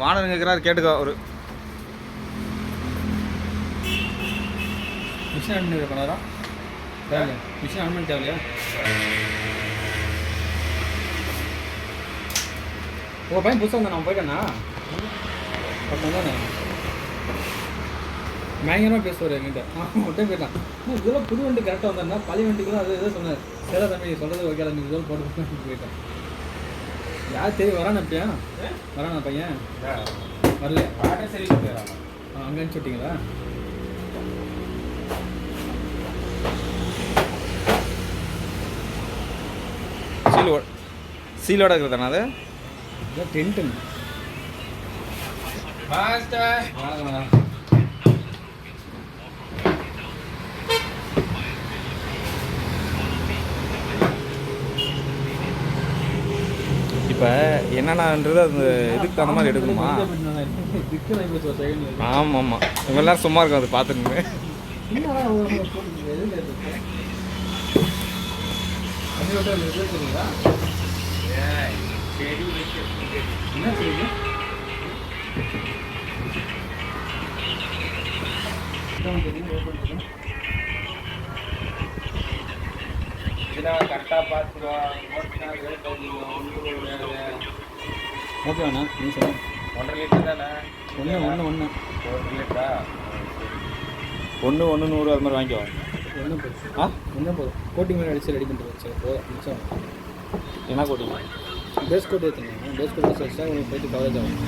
வானர் கேட்குறாரு கேட்டுக்கோ அவரு. மிஷின் ஆன் பண்ணி பண்ணாரா மிஷின் ஆன் பண்ணி தேவையில்லையா? ஓ பையன் புதுசாக வந்தா நான் போயிட்டேண்ணா தானே பயங்கரமாக பேசுவார் என்கிட்ட. ஆ மட்டும் போயிட்டான் இதெல்லாம் புது வண்டி கரெக்டாக வந்தேன்னா பழைய வண்டிக்குலாம் அது எதோ சொன்னார். சில தம்பி சொல்கிறது ஓகே நீ இதெல்லாம் போட்டு போயிட்டேன் யார் தெரியும் வரானா அப்படியா? வரானா பையன்? வரலையா? வாட்டர் சரி ஆ, அங்க அனுப்பிச்சு விட்டீங்களா சீல் ஓ சீலோட இருக்கிறதாண்ணா அது? டென்ட்டுங்க. மாஸ்டர் இப்போ என்னென்னன்றது அந்த இதுக்கு தகுந்த மாதிரி எடுக்கணுமா? ஆமாம். ஆமாம் இவ்வளோ நேரம் சும்மா இருக்கும் அது பார்த்துருங்க என்னடா ஒரு போட்டு ஓகே அண்ணா. நீ சொல்லுங்க. ஒன்றரை லிட்டர் தானே? ஒன்று ஒன்று ஒன்று ஒரு லிட்டரா? ஒன்று ஒன்று நூறு அது மாதிரி வாங்கிக்கோ. ஒன்று போதும். ஆ? ஒன்றே போதும். கோட்டிங் மாதிரி அடிச்சு ரெடி பண்ணிட்டு வச்சு போதும் மிச்சம் என்ன கோட்டிங்க பேஸ் கோட் ஏற்றுங்க பேஸ் கோட் வச்சு உங்களுக்கு போயிட்டு கவரேஜ் ஆகும்.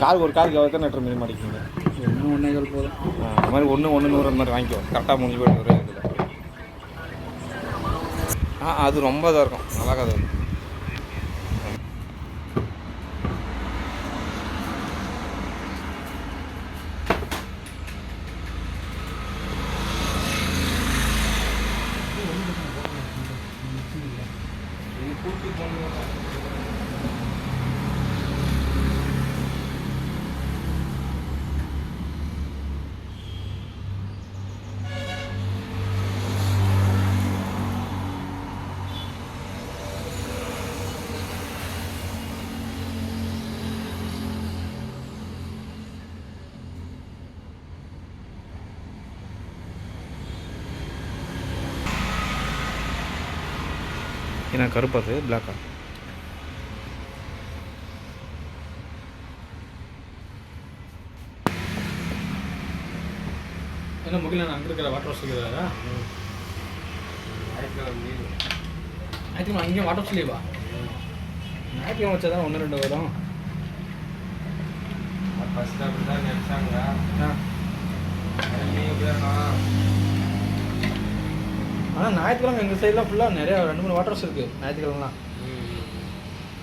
காருக்கு ஒரு காருக்கு எவ்வளோ நெட்டு மீன் மாட்டிக்கிங்க. ஒன்று ஒன்றே கால் போதும். அது மாதிரி ஒன்று ஒன்று நூறு அந்த மாதிரி வாங்கிக்கோ. கரெக்டாக முடிஞ்சு போயிட்டு ஒரே இதில். ஆ அது ரொம்ப இதாக இருக்கும். நல்லா கதை ஏன்னா கருப்பது பிளாக்கா என்ன முகில நான் அங்கே இருக்கிற வாட்டர் வாஷ் இருக்கிறாரா ஞாயிற்றுக்கிழமை அங்கேயும் வாட்டர் வாஷ் லீவா ஞாயிற்றுக்கிழமை வச்சா தான் ஒன்று ரெண்டு வரும். ஃபஸ்ட்டு அப்படி தான் நினச்சாங்க. ஆ. ஆனால் ஞாயிற்றுக்கிழமை எங்கள் சைட்லாம் ஃபுல்லாக நிறைய ரெண்டு மூணு வாட்டர்ஸ் இருக்குது ஞாயிற்றுக்கிழமெலாம்.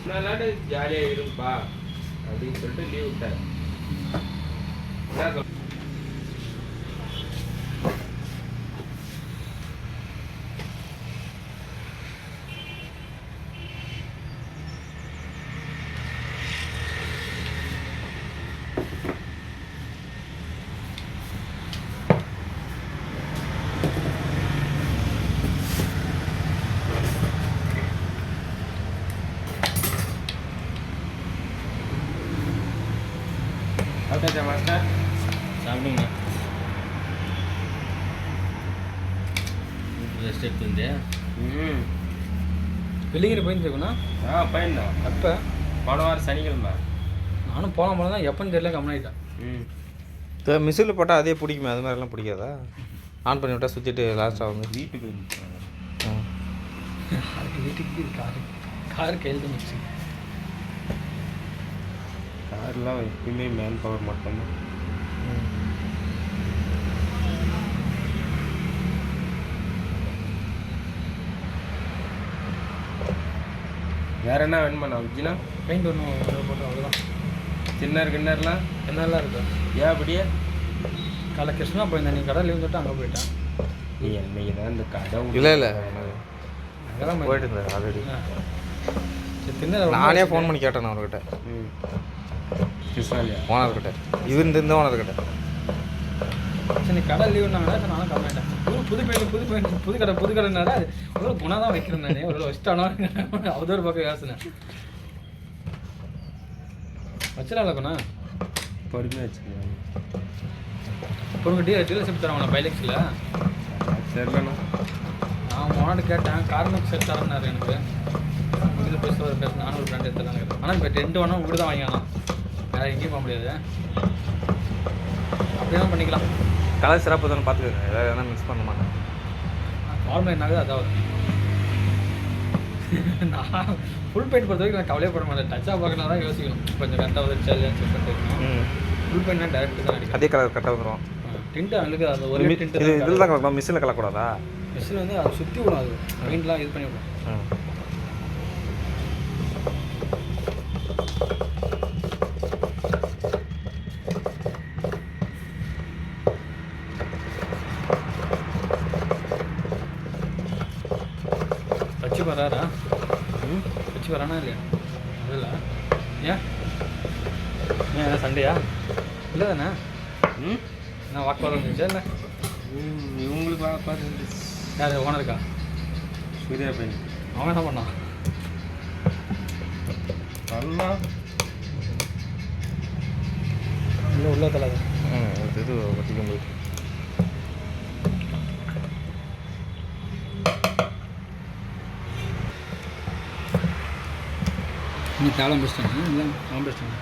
முன்னாடி ஜாலியாக இருப்பா அப்படின்னு சொல்லிட்டு லீவ் விட்டார். சாப்பிட்டாச்சா மாஸ்டர் சாப்பிடுங்க ரெஸ்ட் எடுத்து வந்தியா? ம் வெள்ளிங்கிரி போயிருந்துருக்குண்ணா ஆ பையன்தான் அப்போ போன வாரம் சனிக்கிழமை. நானும் போன போல தான் எப்போன்னு தெரியல கம்மிட்டான் ம். மிஷினில் போட்டால் அதே பிடிக்குமே அது மாதிரிலாம் பிடிக்காதா? ஆன் பண்ணி விட்டால் சுற்றிட்டு லாஸ்ட் ஆகுங்க வீட்டுக்கு ஆ. வீட்டுக்கு காரு கார் கையில் தான் கார்லாம் எப்பயுமே மேன் பவர் மட்டும்தான். வேற என்ன வேணுமா நான் விஜினா? பெயிண்ட் ஒன்று போட்டு அவ்வளோதான் சின்னர் கிண்ணர்லாம்? என்னெல்லாம் இருக்கு? ஏன் அப்படியே காலை கிருஷ்ணா போயிருந்தேன். நீ கடை லீவ் தொட்டு அங்கே போயிட்டேன். நீ என்னைக்கு தான் இந்த கடை இல்லை இல்லை. அங்கெல்லாம் போயிட்டு இருந்தார் ஆல்ரெடி. சரி திண்ணை நானே ஃபோன் பண்ணி கேட்டேன் அவர்கிட்ட ம். கிருஷ்ணாலியா? ஓனர்கிட்ட இவர் இந்த ஓனர்கிட்ட சரி நீ கடை சரி நானும் கம்மிட்டேன் புது புது பெயிண்ட் புது பெயிண்ட் புது கடை புது கடைனால ஒரு குணம் தான் வைக்கிறேன் நானே ஒரு வச்சிட்டானோ அது ஒரு பக்கம் யோசனை. வச்சிடலாம் கொண்ணா பொறுமையாக வச்சுக்கலாம் அப்புறம் டீ டீலர்ஷிப் தரவங்களா பைலெக்ஸில். சரிண்ணா நான் உனோட கேட்டேன். கார்மெக்ஸ் செட் தரேன்னாரு எனக்கு. இதில் பேச ஒரு பேச நானும் ஒரு ஃப்ரெண்ட் எடுத்துலான்னு ஆனால் இப்போ டென்ட் வேணும் இப்படி தான் வாங்கிக்கலாம் வேறு எங்கேயும் போக முடியாது. அப்படியே தான் பண்ணிக்கலாம். கலர் சிறப்பு தானே பார்த்துக்கோங்க. ஏதாவது எதனா மிக்ஸ் பண்ண மாட்டேன் ஃபார்முலா என்னாகுது அதாவது. நான் ஃபுல் பெயிண்ட் பொறுத்த வரைக்கும் நான் கவலையே பட மாட்டேன். டச்சாக பார்க்கலாம் தான் யோசிக்கணும். கொஞ்சம் கரெக்டாக வந்துருச்சா இல்லையான்னு செக் பண்ணிட்டு ஃபுல் பெயிண்ட்னா டேரக்ட் தான் அடிக்கும் அதே கலர் கரெக்டாக வந்துடும் டிண்ட் அவங்களுக்கு அந்த ஒரே டிண்ட் இதில் தான் கலக்கணும்? மிஷினில் கலக்கக்கூடாதா? மிஷின் வந்து அதை சுற்றி விடும் அது பெயிண்ட்லாம் இது பண்ணி விடும் வராரா? ம் வச்சு வரானா இல்லையா? அதில் ஏன்? ஏன் என்ன சண்டையா? இல்லை தானே ம் நான் வாக்கு வர இருந்துச்சா இல்லை இவங்களுக்கு வா பாரு யார் ஓனருக்கா சூர்யா பையன். அவன் என்ன பண்ணான்? பண்ணலாம் இல்லை உள்ள தலை ம் இது ஒட்டிக்கும் போயிட்டு நீ தாளம் பிடிச்சிட்டாங்க இல்லை அவன் பிடிச்சிட்டாங்க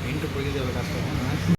பெயிண்ட்டு பிடிக்கிறது எவ்வளோ கஷ்டம்.